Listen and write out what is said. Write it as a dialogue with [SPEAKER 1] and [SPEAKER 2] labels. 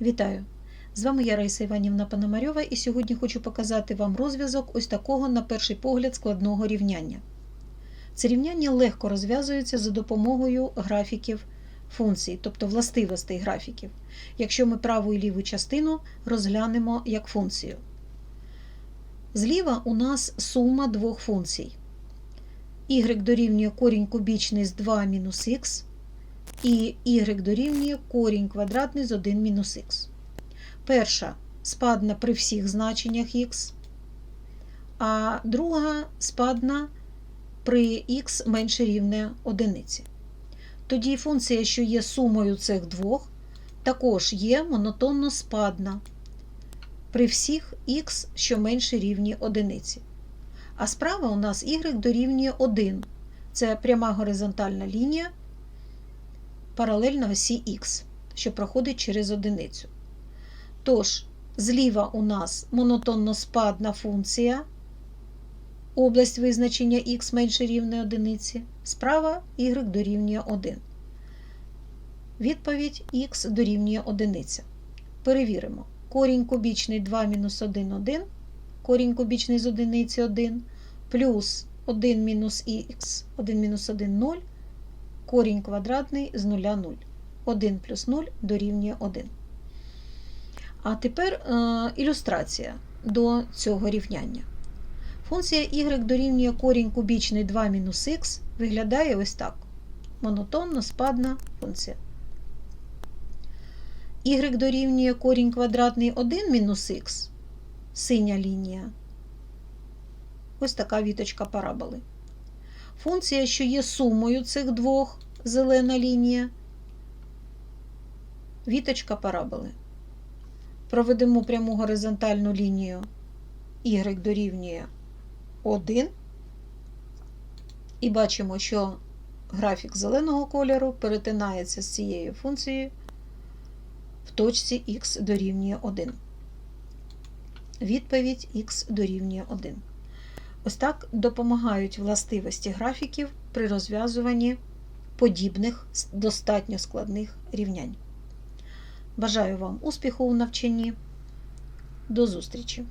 [SPEAKER 1] Вітаю! З вами я Раїса Іванівна Пономарьова і сьогодні хочу показати вам розв'язок ось такого, на перший погляд, складного рівняння. Це рівняння легко розв'язується за допомогою графіків функцій, тобто властивостей графіків, якщо ми праву і ліву частину розглянемо як функцію. Зліва у нас сума двох функцій. y дорівнює корінь кубічний з 2 мінус х, і y дорівнює корінь квадратний з 1 мінус х. Перша спадна при всіх значеннях х, а друга спадна при х менше рівне одиниці. Тоді функція, що є сумою цих двох, також є монотонно спадна при всіх х, що менше рівні одиниці. А справа у нас y дорівнює 1. Це пряма горизонтальна лінія паралельна осі х, що проходить через одиницю. Тож, зліва у нас монотонно спадна функція, область визначення х менше рівне одиниці, справа y дорівнює 1. Відповідь х дорівнює 1. Перевіримо. Корінь кубічний 2 мінус 1 1, корінь кубічний з одиниці 1, плюс 1 мінус х, 1 мінус 1 0, корінь квадратний з 0 0. 1 плюс 0 дорівнює 1. А тепер е, ілюстрація до цього рівняння. Функція y дорівнює корінь кубічний 2 мінус х виглядає ось так. Монотонно спадна функція. y дорівнює корінь квадратний 1 мінус х, синя лінія. Ось така віточка параболи. Функція, що є сумою цих двох, зелена лінія, віточка параболи. Проведемо пряму горизонтальну лінію y дорівнює 1. І бачимо, що графік зеленого кольору перетинається з цією функцією в точці х дорівнює 1. Відповідь х дорівнює 1. Ось так допомагають властивості графіків при розв'язуванні подібних достатньо складних рівнянь. Бажаю вам успіху у навчанні. До зустрічі!